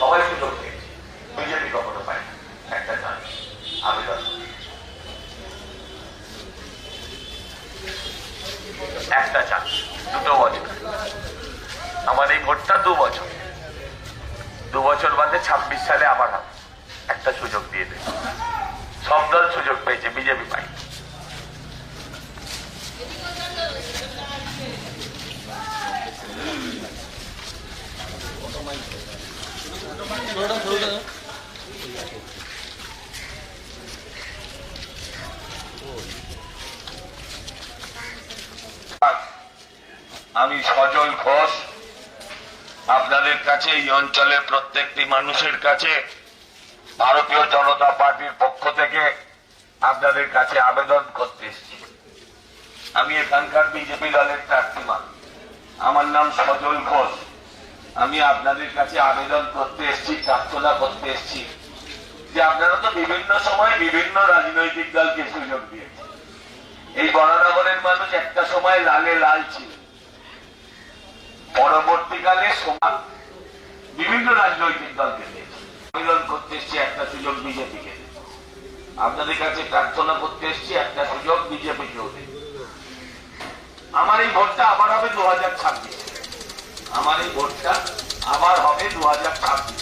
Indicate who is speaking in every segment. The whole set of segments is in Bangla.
Speaker 1: সবাই সুযোগ পেয়েছে। বিজেপি কখনো পায় একটা চান্স আবেদন একটা চান্স, দুটো বছর। আমার এই ভোটটা দু বছর। দু বছর বাদে ছাব্বিশ সালে আবার একটা সুযোগ দিয়ে দেবে। সব দল সুযোগ পেয়েছে, বিজেপি পাই আমি সজল ঘোষ। আপনাদের কাছে এই অঞ্চলের প্রত্যেকটি মানুষের কাছে ভারতীয় জনতা পার্টির পক্ষ থেকে আপনাদের কাছে আবেদন করতে এসেছি। আমি এখানকার বিজেপি দলের প্রার্থীমান আমার নাম সজল ঘোষ। আমি আপনাদের কাছে আবেদন করতে এসেছি, প্রার্থনা করতে এসেছি যে আপনারা তো বিভিন্ন সময় বিভিন্ন রাজনৈতিক দলকে সুযোগ দিয়েছেন। এই বরানগরের মানুষ একটা সময় লালে লাল ছিল। পরবর্তীকালে সমান বিভিন্ন রাজনৈতিক দলকে দিয়েছে আবেদন করতে এসছি, একটা সুযোগ বিজেপিকে। আপনাদের কাছে প্রার্থনা করতে এসছি, একটা সুযোগ বিজেপিকেও দিন আমার এই ভোটটা আবার হবে দু হাজার ছাব্বিশ। আমার এই ভোটটা আবার হবে দু হাজার ছাব্বিশ।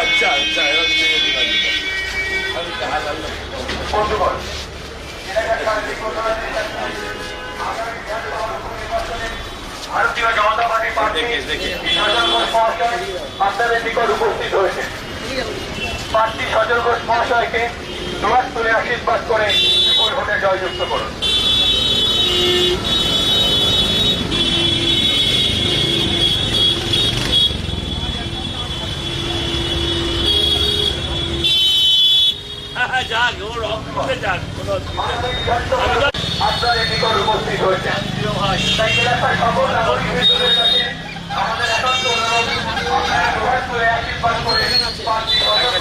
Speaker 2: আচ্ছা আচ্ছা এবার মেনে দিলাম আমি টাকা লাগল
Speaker 1: বন্ধুগণ ভারতীয় জনতা পার্টি। মহাশয় আপনাদের নিকট উপস্থিত হয়েছে প্রার্থী সজল মহাশয়কে দুয়ার তুলে আশীর্বাদ করে ভোটে জয়যুক্ত করুন
Speaker 2: যাক, ওর অঙ্কুরে যাক, কোনো।
Speaker 1: আপনাদের নিকট উপস্থিত হয়েছেন তাই এলাকার সকল নাগরিক বৃন্দদের কাছে আমাদের একান্ত অনুরোধ আপনারা দুয়ার তুলে আশীর্বাদ করে প্রার্থী সজল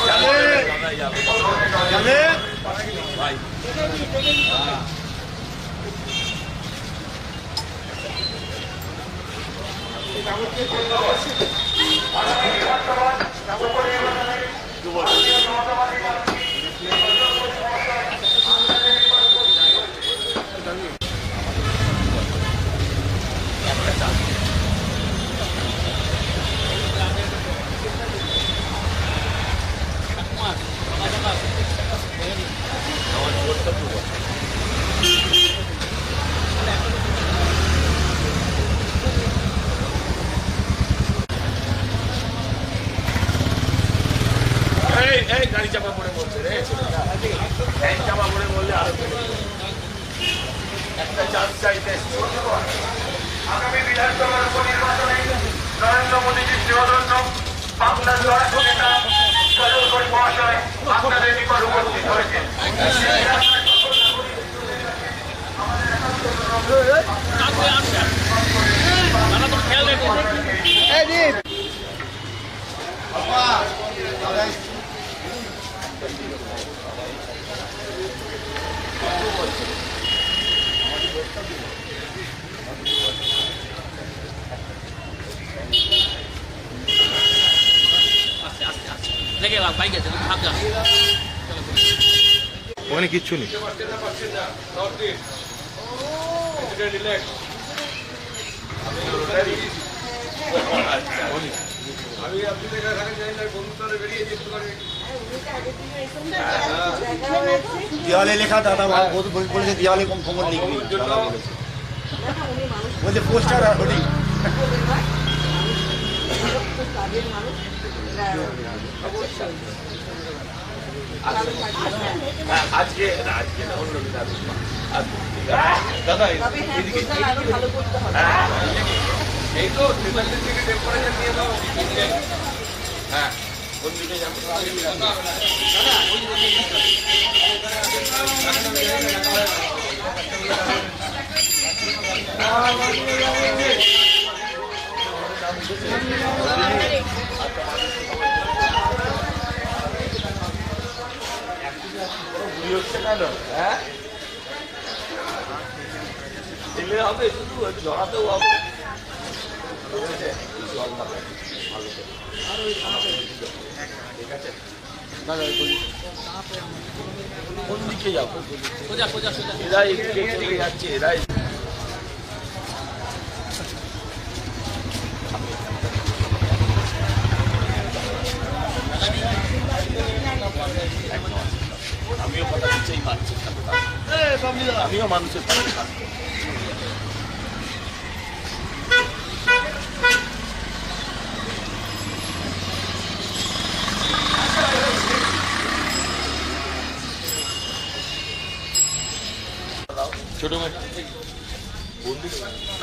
Speaker 1: ঘোষ মহাশয়কে বিপুল ভোটে জয়যুক্ত করুন।
Speaker 2: এই এই গাড়ি চাপা পড়ে বলছে রে এই চাপা পড়ে বললে আরও। একটা চান্স চাইতে।
Speaker 1: আগামী বিধানসভার উপনির্বাচনে নরেন্দ্র মোদীজির প্রিয়দন্য বাংলার লড়াকু নেতা সজল ঘোষ মহাশয় আপনাদের নিকট উপস্থিত হয়েছেন
Speaker 3: দেখে বাইক আছে তুমি থাকা
Speaker 4: ওখানে কিচ্ছু নেই
Speaker 2: আমি আপনি দেখা এখানে যাই না বন্ধুরা বেরিয়ে যেতে পারে
Speaker 4: দেওয়ালে লেখা দাদা বলেছে দেওয়ালে কম খবর লিখবি বলেছে। বলছে পোস্টার আর হোর্ডিং
Speaker 2: হ্যাঁ, আজকে না, আজকে না অন্য দিন আসব। আজকে, ঠিক আছে। দাদা এদিকে হ্যাঁ, এই তো নেতাদের থেকে টেম্পারেচার নিয়ে দাও হ্যাঁ কোন দিকে যাব বুড়ি হচ্ছে কেন? হ্যাঁ? দিলে হবে, শুধু জড়াতেও হবে। কোন দিকে যাব
Speaker 3: সোজা সোজা সোজা
Speaker 2: এরা যাচ্ছে এরা আমিও কথা আমিও মানুষের সাথে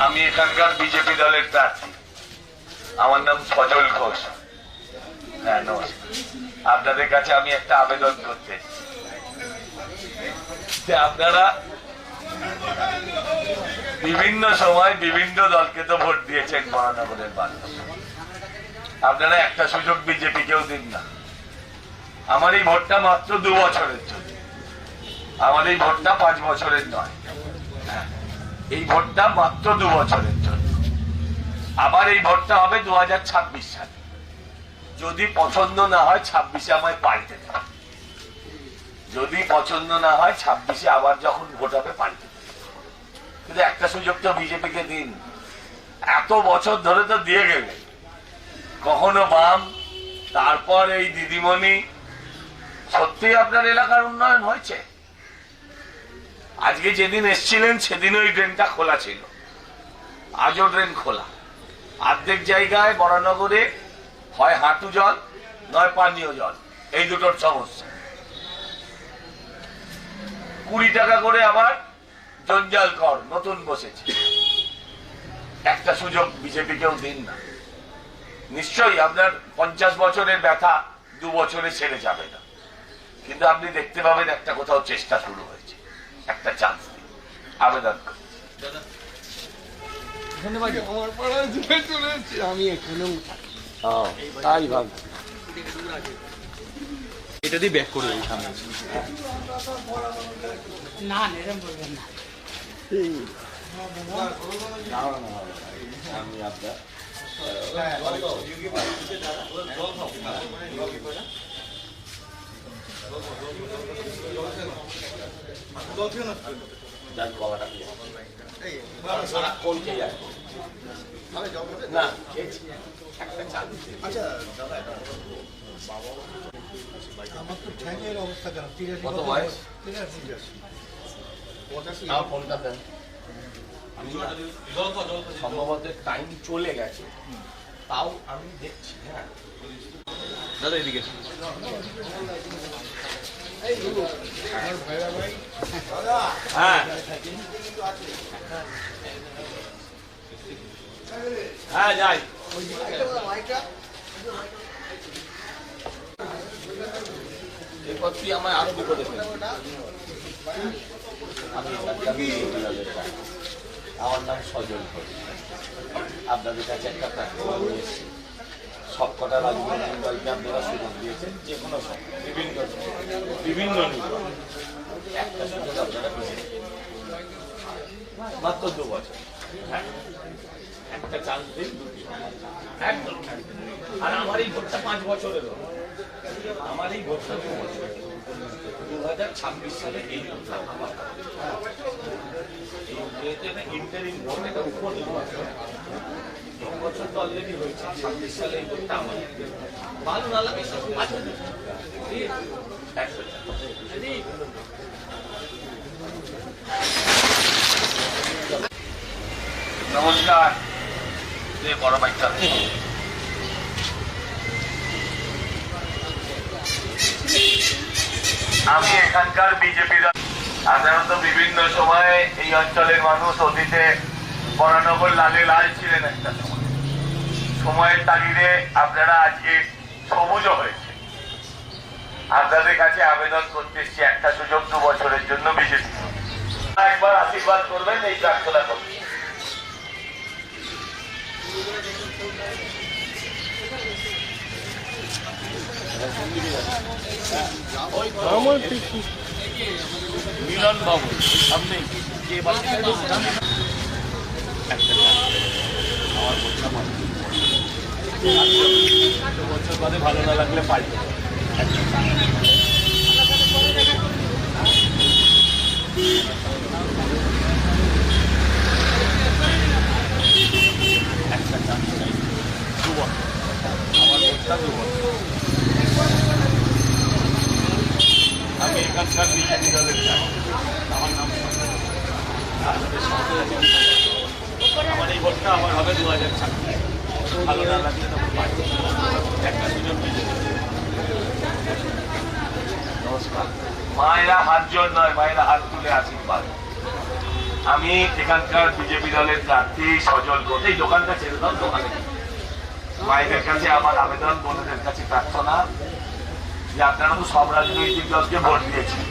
Speaker 1: আমি এখানকার বিজেপি দলের প্রার্থী। আমার নাম ফজল ঘোষ। হ্যাঁ নমস্কার। আপনাদের কাছে আমি একটা আবেদন করতে। যে আপনারা বিভিন্ন সময় বিভিন্ন দলকে তো ভোট দিয়েছেন মহানগরের আপনারা একটা সুযোগ বিজেপি কেউ দিন না। আমার এই ভোটটা মাত্র দু বছরের জন্য। আমার এই ভোটটা পাঁচ বছরের নয়। হ্যাঁ। এই ভোটটা মাত্র দু বছরের জন্য। আবার এই ভোটটা হবে দু হাজার ছাব্বিশ সালে। যদি পছন্দ না হয়, ছাব্বিশে আমায় পাল্টে দেবে যদি পছন্দ না হয়, ছাব্বিশে আবার যখন ভোট হবে, পাল্টে কিন্তু একটা সুযোগ তো বিজেপিকে দিন। এত বছর ধরে তো দিয়ে গেলে। কখনো বাম, তারপর এই দিদিমণি। সত্যি আপনার এলাকার উন্নয়ন হয়েছে? আজকে যেদিন এসছিলেন, সেদিন ওই ড্রেনটা খোলা ছিল। আজও ড্রেন খোলা। অর্ধেক জায়গায় বরানগরে হয় হাঁটু জল, নয় পানীয় জল। এই দুটোর সমস্যা। কুড়ি টাকা করে আবার জঞ্জাল কর নতুন বসেছে। একটা সুযোগ বিজেপি কেউ দিন না। নিশ্চয়ই আপনার পঞ্চাশ বছরের ব্যথা দু বছরে ছেড়ে যাবে না। কিন্তু আপনি দেখতে পাবেন একটা কোথাও চেষ্টা শুরু হয়েছে। একটা চান্স দিন আবেদন
Speaker 2: আমি এখানেও তাই ভাব
Speaker 4: এটা দিয়ে ব্যাক করে এই সামনে
Speaker 3: না এরকম বলবেন না
Speaker 2: আমি আপনার। না, দিতে।
Speaker 4: আমার তো ঠ্যাঙের অবস্থা খারাপ। ঠিক আছে
Speaker 2: কত বয়স?
Speaker 4: আছে
Speaker 2: আমার ফোনটা দেন। সম্ভবত টাইম চলে গেছে। তাও আমি দেখছি হ্যাঁ।
Speaker 4: দাদা এদিকে
Speaker 2: হ্যাঁ। হ্যাঁ যাই। এরপর তুই আমায় আরও বিপদে। আমার নাম সজল আপনাদের কাছে একটা প্রার্থী নিয়ে এসেছি। সব কটা রাজনৈতিক দলকে আপনারা সুযোগ দিয়েছেন যে কোনো বিভিন্ন বিভিন্ন একটা সুযোগ আপনারা পেয়েছেন। মাত্র দু বছর হ্যাঁ। একটা চান্স দিন দুটি একদম আর আমার এই ভোটটা পাঁচ বছরের। আমার এই দু হাজার ছাব্বিশ সালে এই বছর তো অলরেডি হয়েছে, ছাব্বিশ সালে
Speaker 1: নমস্কার। বড় মাইকটা আমি এখানকার বিজেপি সাধারণত বিভিন্ন সময়ে এই অঞ্চলের মানুষ অতীতে বরানগর লালে লাল ছিলেন একটা সময়। সময়ের তাগিদে আপনারা আজকে সবুজ হয়েছে। আপনাদের কাছে আবেদন করতে এসছি একটা সুযোগ দু বছরের জন্য বিজেপি একবার আশীর্বাদ করবেন এই প্রার্থনা করবেন
Speaker 2: মিলন বাবু সামনে যে আমার আমার বছর বাদে ভালো না লাগলে পাল্টে একটা চান্স চাই দু বছর আমার ভোটটা দু বছর আমি এখানকার বিজেপি দলের হবে দু হাজার তখন একটা
Speaker 1: মায়েরা হাত জোর নয়, মায়েরা হাত তুলে আশীর্বাদ। আমি এখানকার বিজেপি দলের প্রার্থী সজল ঘোষ এই দোকানটা ছেড়ে দাও, দোকানে। মায়েদের কাছে আমার আবেদন বোনদের কাছে প্রার্থনা যে আপনারা তো সব রাজনৈতিক দলকে ভোট দিয়েছেন।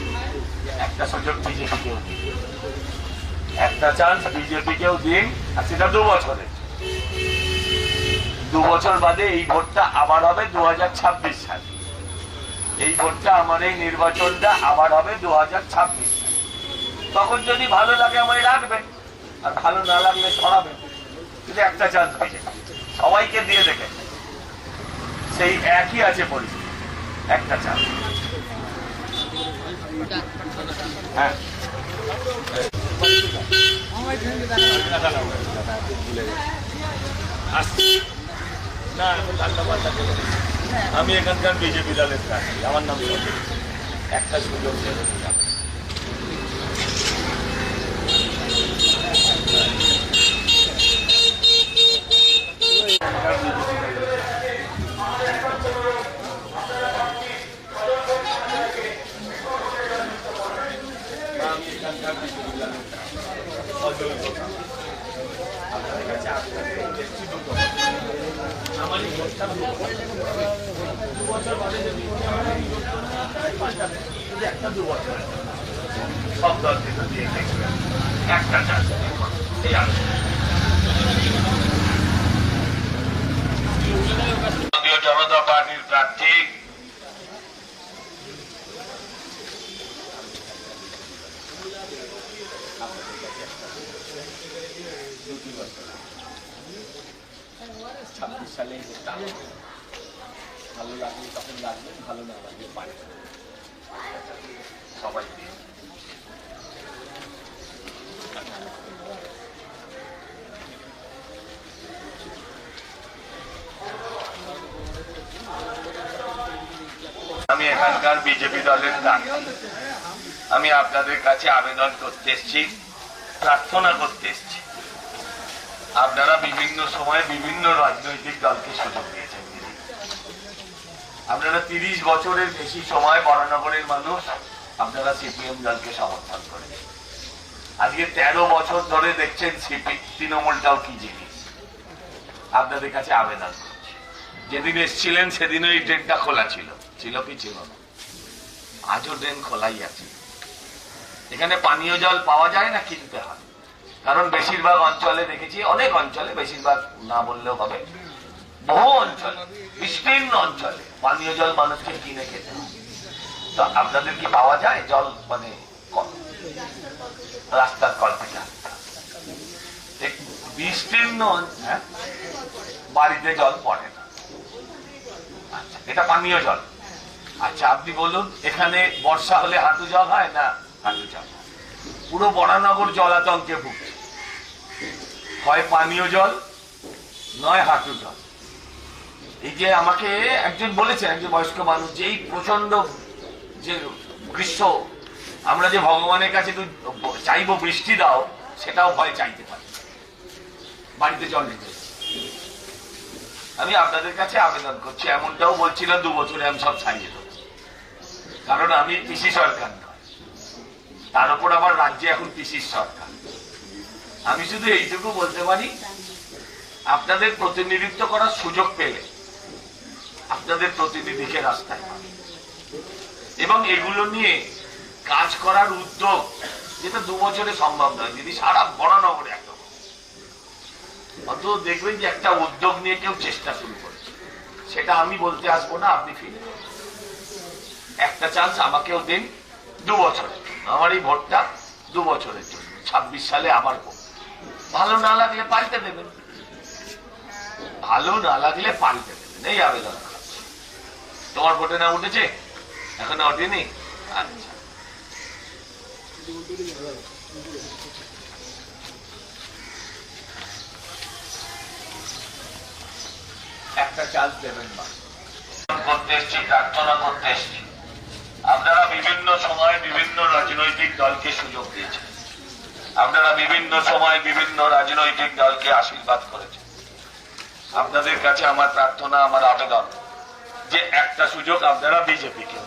Speaker 1: একটা সুযোগ বিজেপিকেও দিন। একটা চান্স বিজেপিকেও দিন, আর সেটা দু বছরে দু বছর বাদে এই ভোটটা আবার হবে দু ছাব্বিশ সালে। এই ভোটটা আমার এই নির্বাচনটা আবার হবে দু ছাব্বিশ তখন যদি ভালো লাগে আমায় রাখবেন, আর ভালো না লাগলে সরাবেন কিন্তু একটা চান্স পেয়ে সবাইকে দিয়ে দেখে। সেই একই আছে পরিস্থিতি। একটা চান্স হ্যাঁ।
Speaker 2: আমি এখানকার বিজেপি দলের প্রার্থী। আমার নাম একটা সুযোগ
Speaker 1: সব দল থেকে দিয়ে একটা চান্স এই আলোচনা ভারতীয় জনতা পার্টির প্রার্থী
Speaker 2: দুটি বছর ছাব্বিশ সালে এই ভোটটা হবে। ভালো লাগলে তখন লাগবে ভালো না লাগলে পারে
Speaker 1: সবাই দিয়ে আমি এখানকার বিজেপি দলের প্রার্থী আমি আপনাদের কাছে আবেদন করতে এসেছি, প্রার্থনা করতে এসেছি। আপনারা বিভিন্ন সময়ে বিভিন্ন রাজনৈতিক দলকে সুযোগ দিয়েছেন আপনারা তিরিশ বছরের বেশি সময় বরানগরের মানুষ, আপনারা সিপিএম দলকে সমর্থন করেন আজকে তেরো বছর ধরে দেখছেন সিপি তৃণমূলটাও কি জিনিস। আপনাদের কাছে আবেদন করছি। যেদিন এসছিলেন, সেদিন ওই ড্রেনটা খোলা ছিল। ছিল কি ছিল না? আজও ড্রেন খোলাই আছে। এখানে পানীয় জল পাওয়া যায় না কিনতে হয়। কারণ বেশিরভাগ অঞ্চলে দেখেছি, অনেক অঞ্চলে বেশিরভাগ না বললেও হবে। বহু অঞ্চলে, বিস্তীর্ণ অঞ্চলে পানীয় জল মানুষকে কিনে খেতে তো আপনাদের কি পাওয়া যায়? জল মানে রাস্তার কল থেকে। বিস্তীর্ণ হ্যাঁ? বাড়িতে জল পড়ে না। আচ্ছা এটা পানীয় জল। আচ্ছা আপনি বলুন, এখানে বর্ষা হলে হাঁটু জল হয় না হাঁটু জল। পুরো বরানগর জলাতঙ্কে ভুগছে। হয় পানীয় জল, নয় হাঁটু জল। এই যে আমাকে একজন বলেছে একজন বয়স্ক মানুষ, যে এই প্রচণ্ড যে গ্রীষ্ম, আমরা যে ভগবানের কাছে চাইব বৃষ্টি দাও, সেটাও ভয় চাইতে পারি। বাড়িতে জল দিতে আমি আপনাদের কাছে আবেদন করছি, এমনটাও বলছিলাম দু বছরে আমি সব ছাড়িয়ে দেবো। কারণ আমি পিসি সরকার নয় তার উপর আমার রাজ্যে এখন পিসির সরকার আমি শুধু এইটুকু বলতে পারি, আপনাদের প্রতিনিধিত্ব করার সুযোগ পেলে আপনাদের প্রতিনিধিকে রাস্তায়। এবং এগুলো নিয়ে কাজ করার উদ্যোগ যেটা দু বছরে সম্ভব নয় যদি সারা বড়নগরে একদম অত দেখবেন যে একটা উদ্যোগ নিয়ে কেউ চেষ্টা শুরু করেছে সেটা আমি বলতে আসব না, আপনি ফিরে। একটা চান্স আমাকেও দিন, দু জন্য। আমার এই ভোটটা দু বছরের জন্য, ছাব্বিশ সালে আবার ভালো না লাগলে পাল্টে দেবেন। ভালো না লাগলে পাল্টে দেবেন, এই আবেদন তোমার ভোটে না উঠেছে? এখন ওঠেনি? আচ্ছা। একটা চান্স দেবেন মা করতে এসছি, প্রার্থনা করতে এসছি। আপনারা বিভিন্ন সময় বিভিন্ন রাজনৈতিক দলকে সুযোগ দিয়েছেন। আপনারা বিভিন্ন সময় বিভিন্ন রাজনৈতিক দলকে আশীর্বাদ করেছেন। আপনাদের কাছে আমার প্রার্থনা, আমার আবেদন যে একটা সুযোগ আপনারা বিজেপি কেউ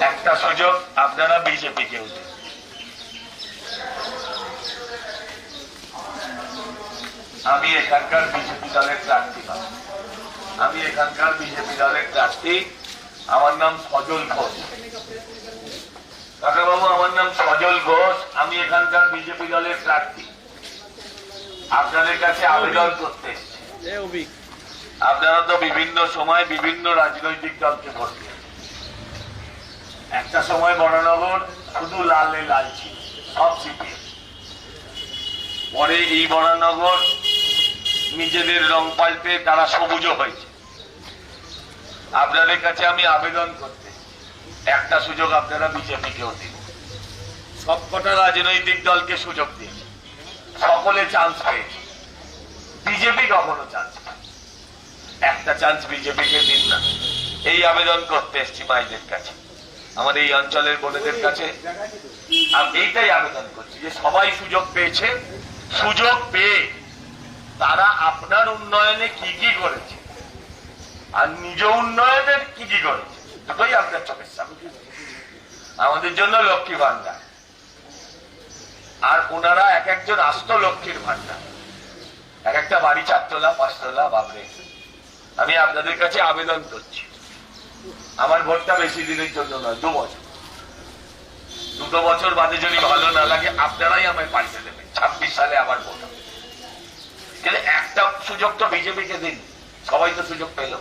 Speaker 1: একটা সুযোগ আপনারা বিজেপি কেউ আমি এখানকার বিজেপি দলের প্রার্থী আমি এখানকার বিজেপি দলের প্রার্থী। আমার নাম সজল ঘোষ। কাকাবাবু আমার নাম সজল ঘোষ। আমি এখানকার বিজেপি দলের প্রার্থী। আপনাদের কাছে আবেদন করতে আপনারা তো বিভিন্ন সময় বিভিন্ন রাজনৈতিক দলকে ভোট একটা সময় বরানগর শুধু লালে লাল ছিল সব সিপিএম। পরে এই বরানগর নিজেদের রং পাল্টে তারা সবুজও হয়েছে। আপনাদের কাছে আমি আবেদন করতে। একটা সুযোগ আপনারা বিজেপিকেও দিন সবকটা রাজনৈতিক দলকে সুযোগ দিন। সকলে চান্স পেয়েছে বিজেপি কখনো চান্স একটা চান্স বিজেপিকে দিন না। এই আবেদন করতে এসছি মাইদের কাছে। আমার এই অঞ্চলের বোনেদের কাছে। এইটাই আবেদন করছি যে সবাই সুযোগ পেয়েছে। সুযোগ পেয়ে তারা আপনার উন্নয়নে কি কি করেছে আর নিজ উন্নয়নে কি কি করেছে দুটোই আপনার চোখের সামনে আমাদের জন্য লক্ষ্মী ভান্ডার আর ওনারা এক একজন আস্ত লক্ষ্মীর ভান্ডার এক একটা বাড়ি চারতলা, পাঁচতলা, বাবরে। আমি আপনাদের কাছে আবেদন করছি। আমার ভোটটা বেশি দিনের জন্য নয়, দু বছর। দুটো বছর বাদে যদি ভালো না লাগে, আপনারাই আমায় পাল্টে দেবেন। ছাব্বিশ সালে আবার ভোট হবে। কিন্তু একটা সুযোগ তো বিজেপিকে দিন। সবাই তো সুযোগ পেল।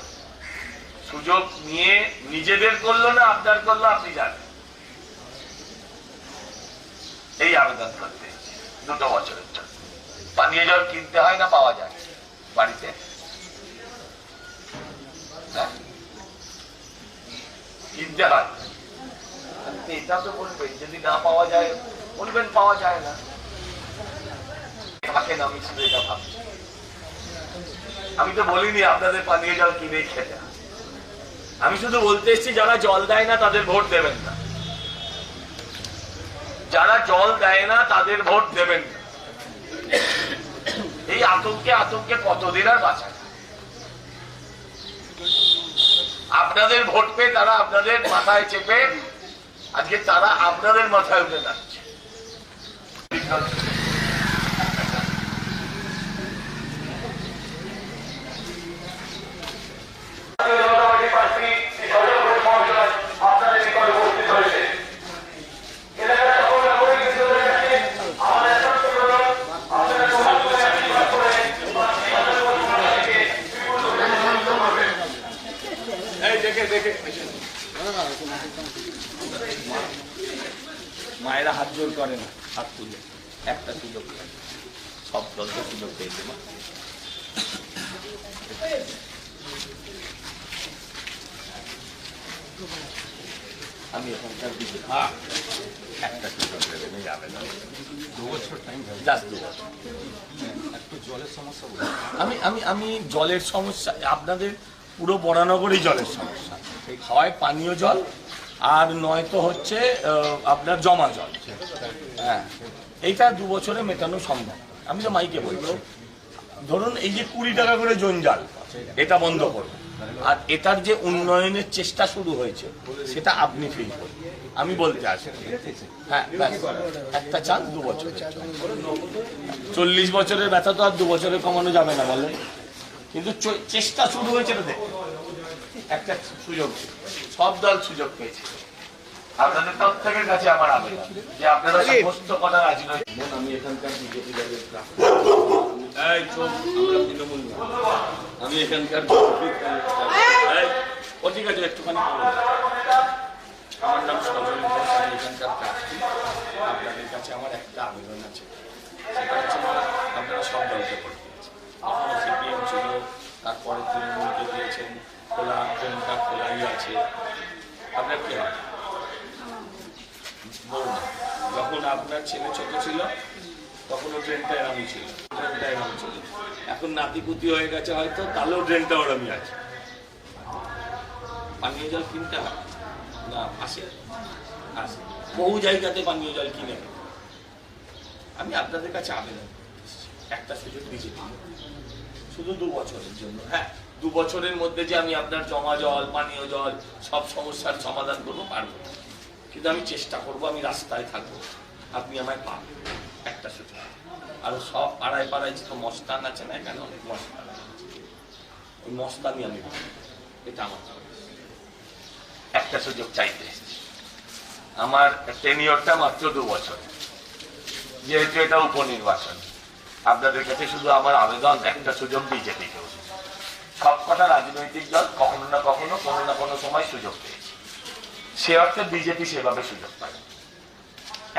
Speaker 1: সুযোগ নিয়ে নিজেদের করল না আপনার করল, আপনি জানেন এই আবেদন করতে। দুটো বছরের জন্য। পানীয় জল কিনতে হয় না, পাওয়া যায়। বাড়িতে। হ্যাঁ? কিনতে হয়। এটা তো বলবেন, যদি না পাওয়া যায়, বলবেন পাওয়া যায় না। থাকেন আমি শুধু এটা ভাবছি। আমি তো বলিনি আপনাদের পানীয় জল কিনেই খেতে। আমি শুধু বলতে এসেছি, যারা জল দেয় না তাদের ভোট দেবেন না। যারা জল দেয় না তাদের ভোট দেবেন না। এই আতঙ্কে আতঙ্কে কতদিন আর বাঁচা আপনাদের ভোট পেয়ে তারা আপনাদের মাথায় চেপে, আজকে তারা আপনাদের মাথায় উঠে যাচ্ছে
Speaker 2: মায়েরা হাত জোর করে না হাত তুলে। একটা সুযোগ সব দলকে সুযোগ পেয়েছে মা আমি এখানকার বিজেপি একটা সুযোগ দেবেন এই আবেদন দু বছর টাইম জাস্ট দু বছর।
Speaker 4: একটু জলের সমস্যা
Speaker 2: আমি আমি আমি জলের সমস্যা আপনাদের পুরো বরানগরই জলের সমস্যা। হয় পানীয় জল আর নয়তো হচ্ছে আহ, আপনার জমা জল। হ্যাঁ এইটা দু বছরে মেটানো সম্ভব। আমি তো মাইকে বলছি। ধরুন এই যে কুড়ি টাকা করে জঞ্জাল এটা বন্ধ করুন। আর এটার যে উন্নয়নের চেষ্টা শুরু হয়েছে সেটা আপনি ফিল করুন। আমি বলতে আসি। হ্যাঁ একটা চান্স দু বছরের চল্লিশ বছরের ব্যথা তো আর দু বছরে কমানো যাবে না বলেন। কিন্তু চেষ্টা শুরু হয়েছে তো একটা সুযোগ সব দল সুযোগ পেয়েছে।
Speaker 1: আপনাদের প্রত্যেকের কাছে আমার আবেদন যে আপনারা সমস্ত কটা রাজনৈতিক
Speaker 2: আমি এখানকার বিজেপি দলের আমি এখানকার ও ঠিক আছে একটুখানি। আমার নাম সজল এখানকার প্রার্থী। আপনাদের কাছে আমার একটা আবেদন আছে। সেটা হচ্ছে আপনারা সব দলকে ভোট দিয়েছেন। সিপিএম ছিল তারপরে তৃণমূলকে দিয়েছেন খোলা ট্রেনটা খোলাই আছে? আপনার কি হয়? যখন আপনার ছেলে ছোট ছিল তখন ও ট্রেনটা এরামি ছিল। ট্রেনটা এরামি ছিল। এখন নাতিপুতি হয়ে গেছে হয়তো, তাহলেও ট্রেনটা ওরমই আছে। পানীয় জল কিনতে হয়? না, আসে। আসে। বহু জায়গাতে পানীয় জল কিনে। আমি আপনাদের কাছে আবেদন। একটা সুযোগ বিজেপি শুধু দু বছরের জন্য। হ্যাঁ দু বছরের মধ্যে যে আমি আপনার জমা জল, পানীয় জল, সব সমস্যার সমাধান করব, পারব কিন্তু আমি চেষ্টা করব, আমি রাস্তায় থাকব। আপনি আমায় পাবেন একটা সুযোগ। আর সব পাড়ায় পাড়ায় যে মস্তান আছে না এখানে, অনেক মস্তান ওই মস্তানি আমি এটা আমার।
Speaker 1: একটা সুযোগ চাইতে আমার টেনিয়রটা মাত্র দু বছর। যেহেতু এটা উপনির্বাচন, আপনাদের কাছে শুধু আমার আবেদন, একটা সুযোগ বিজেপিকে সব কটা রাজনৈতিক দল কখনো না কখনো, কোনো না কোনো সময় সুযোগ পেয়েছে। সে অর্থে বিজেপি সেভাবে সুযোগ পায়।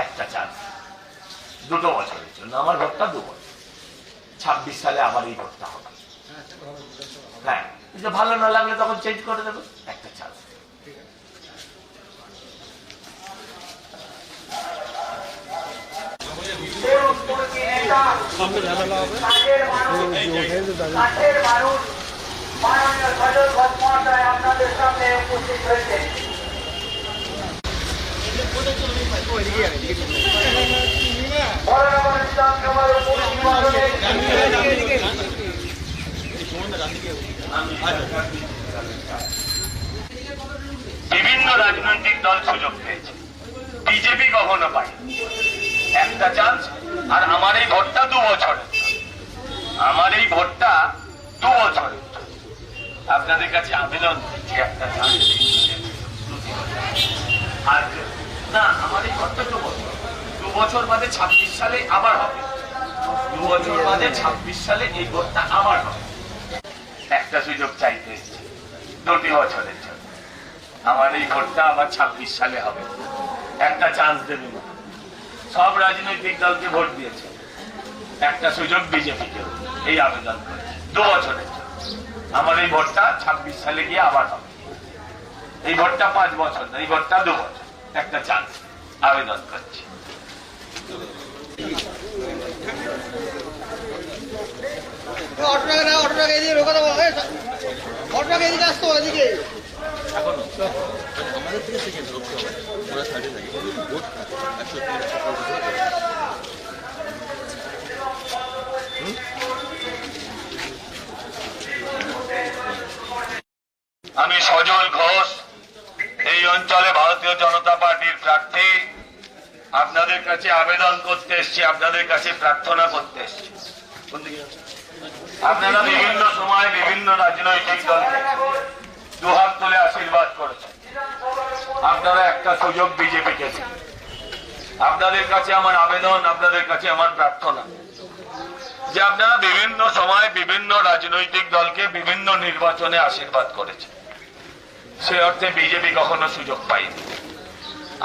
Speaker 1: একটা চান্স। দুটো বছরের জন্য আমার ভোটটা দু বছর। ছাব্বিশ সালে আবার এই ভোটটা হবে। হ্যাঁ ভালো না লাগলে তখন চেঞ্জ করে দেবো। একটা চান্স
Speaker 5: আপনাদের সামনে উপস্থিত হয়েছে
Speaker 1: বিভিন্ন রাজনৈতিক দল সুযোগ পেয়েছে। বিজেপি কখনো পায় একটা চান্স আর আমার এই ভোটটা দু বছর আমার এই ভোটটা দু বছরের আপনাদের কাছে আবেদন একটা চান্স আর না আমার এই ভোটটা দু বছর দু বছর বাদে ছাব্বিশ সালে আবার হবে। দু বছর বাদে ছাব্বিশ সালে এই ভোটটা আবার হবে। একটা সুযোগ চাইতে এসেছি। দুটি বছরের জন্য। আমার এই ভোটটা আবার ছাব্বিশ সালে হবে। একটা চান্স দেবেন সব রাজনৈতিক দলকে ভোট দিয়েছে। একটা সুযোগ বিজেপিকে। এই আবেদন করেছে। দু বছরের জন্য। আমার এই ভোটটা ছাব্বিশ সালে গিয়ে আবার হবে। এই ভোটটা পাঁচ বছর না, এই ভোটটা দু বছর একটা চান্স আবেদন করছি।
Speaker 6: অটোটাকে না অটোটাকে এদিকে ঢোকা দেবো এই, অটোটাকে এদিকে আসতো এদিকে
Speaker 1: আমি সজল ঘোষ এই অঞ্চলে ভারতীয় জনতা পার্টির প্রার্থী আপনাদের কাছে আবেদন করতে এসছি, আপনাদের কাছে প্রার্থনা করতে এসছি? আপনারা বিভিন্ন সময় বিভিন্ন রাজনৈতিক দলকে দুহাত তুলে আশীর্বাদ করেছেন। আপনারা একটা সুযোগ বিজেপিকে দিন। আপনাদের কাছে আমার আবেদন, আপনাদের কাছে আমার প্রার্থনা। যে আপনারা বিভিন্ন সময় বিভিন্ন রাজনৈতিক দলকে বিভিন্ন নির্বাচনে আশীর্বাদ করেছেন। সে অর্থে বিজেপি কখনো সুযোগ পায়নি।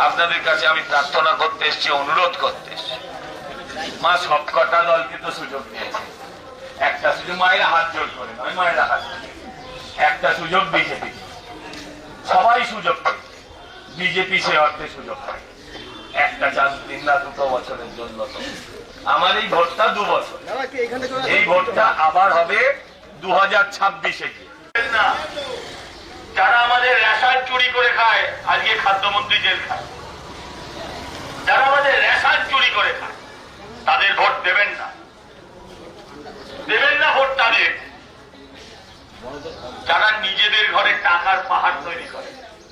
Speaker 1: আপনাদের কাছে আমি প্রার্থনা করতে এসেছি অনুরোধ করতে এসেছি। মা সবকটা দলকে তো সুযোগ দিয়েছে। একটা সুযোগ মায়েরা হাত জোর করে নয় মায়েরা হাত একটা সুযোগ বিজেপি সবাই সুযোগ পেয়েছে। বিজেপি সে অর্থে সুযোগ পায়। একটা চান্স দিন না দুটো বছরের জন্য তো। আমার এই ভোটটা দু বছর। এই ভোটটা আবার হবে দু হাজার ছাব্বিশে গিয়ে। না যারা আমাদের রেশন চুরি করে খায়, আজকে খাদ্যমন্ত্রী জেল খায়। যারা আমাদের রেশন চুরি করে খায়, তাদের ভোট দেবেন না। দেবেন না ভোট তাদের। যারা নিজেদের ঘরে টাকার পাহাড় তৈরি করে।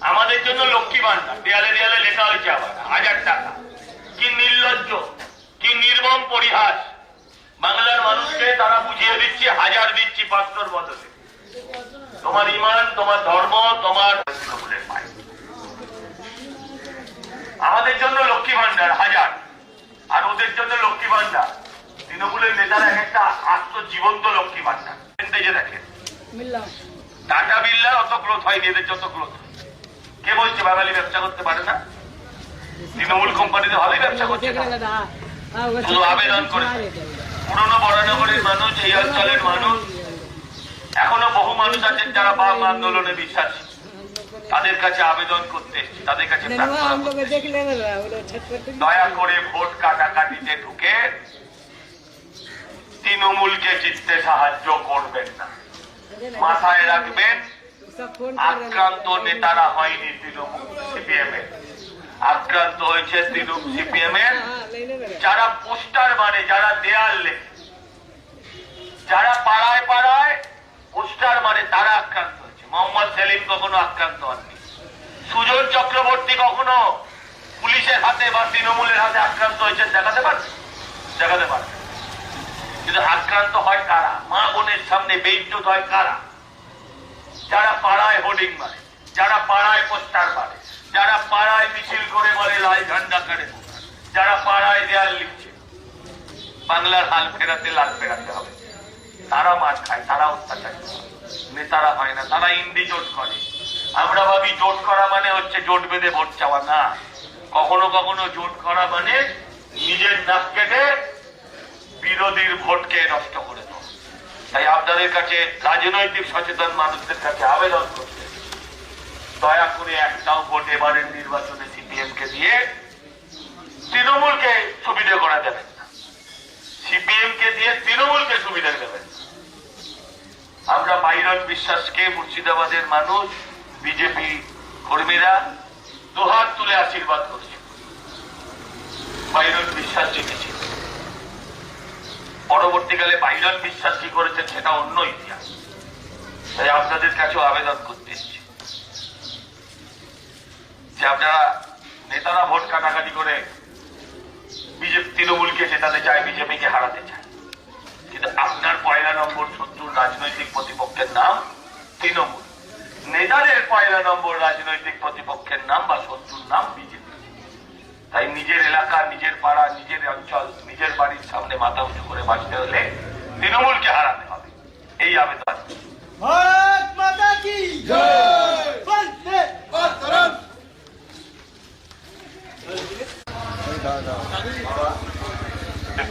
Speaker 1: আমাদের জন্য লক্ষ্মী ভান্ডার দেয়ালে দেয়ালে লেখা হয়েছে আবার, হাজার টাকা। কি নির্লজ্জ, কি নির্মম পরিহাস। বাংলার মানুষকে তারা বুঝিয়ে দিচ্ছে, হাজার দিচ্ছি পাঁচশোর বদলে। তোমার ইমান তোমার ধর্ম তোমার আমাদের জন্য লক্ষ্মী ভান্ডার হাজার। আর ওদের জন্য লক্ষ্মী ভান্ডার তৃণমূলের নেতারা এক একটা আত্ম জীবন্ত লক্ষ্মী ভান্ডার দেখেন। টাটা বিল্লার অত গ্রোথ হয়নি এদের যত গ্রোথ কে বলছে বাঙালি ব্যবসা করতে পারে না? তৃণমূল কোম্পানিতে ভালোই ব্যবসা করছে। শুধু আবেদন করে পুরনো বরানগরের মানুষ এই অঞ্চলের মানুষ এখনও বহু মানুষ আছেন যারা বাম আন্দোলনে বিশ্বাসী। তাদের কাছে আবেদন করতে এসেছি তাদের কাছে। দয়া করে ভোট কাটাকাটিতে ঢুকে তৃণমূলকে জিততে সাহায্য করবেন না। মাথায় রাখবেন আক্রান্ত নেতারা হয়নি তৃণমূল সিপিএম এর। আক্রান্ত হয়েছে তৃণমূল সিপিএম এর। যারা পোস্টার মানে যারা দেয়াল লেখে যারা পাড়ায় পাড়ায় পোস্টার মানে তারা আক্রান্ত হয়েছে। মোহাম্মদ সেলিম কখনো আক্রান্ত হননি। সুজন চক্রবর্তী কখনো পুলিশের হাতে বা তৃণমূলের হাতে আক্রান্ত হয়েছে দেখাতে পারবে? দেখাতে পারবে। কিন্তু আক্রান্ত হয় কারা? মা বোনের সামনে বেইজ্জত হয় কারা? যারা পাড়ায় হোর্ডিং মারে, যারা পাড়ায় পোস্টার মারে, যারা পাড়ায় মিছিল করে বলে লাল ঝান্ডা কাটে যারা পাড়ায় দেয়াল লিখছে। বাংলার হাল ফেরাতে, লাল ফেরাতে হবে। তারা মার খায়, তারা অত্যাচার করে। নেতারা হয় না, তারা ইন্ডি জোট করে। আমরা ভাবি জোট করা মানে হচ্ছে জোট বেঁধে ভোট চাওয়া, না। কখনো কখনো জোট করা মানে নিজের নাক কেটে বিরোধীর ভোটকে নষ্ট করে দেওয়া। তাই আপনাদের কাছে রাজনৈতিক সচেতন মানুষদের কাছে আবেদন করতে দয়া করে একটাও ভোট এবারের নির্বাচনে সিপিএম কে দিয়ে তৃণমূলকে সুবিধা করা যাবে সিপিএম কে দিয়ে তৃণমূলকে সুবিধা দেবেন। আমরা বাইরন বিশ্বাসকে মুর্শিদাবাদের মানুষ, বিজেপি কর্মীরা দুহাত তুলে আশীর্বাদ করছে। বাইরন বিশ্বাস জিতেছে। পরবর্তীকালে বাইরন বিশ্বাস কি করেছেন সেটা অন্য ইতিহাস। তাই আপনাদের কাছেও আবেদন করতে এসেছি। যে আপনারা নেতারা ভোট কাটাকাটি করে বিজেপি তৃণমূলকে জেতাতে চায়, বিজেপিকে হারাতে চায়। কিন্তু আপনার পয়লা নম্বর শত্রুর রাজনৈতিক প্রতিপক্ষের নাম তৃণমূল। নেতাদের পয়লা নম্বর রাজনৈতিক প্রতিপক্ষের নাম বা শত্রুর নাম বিজেপি। তাই নিজের এলাকা, নিজের পাড়া, নিজের অঞ্চল, নিজের বাড়ির সামনে মাথা উঁচু করে বাঁচতে হলে তৃণমূলকে হারাতে হবে। এই আবেদন।
Speaker 6: 可以打好吧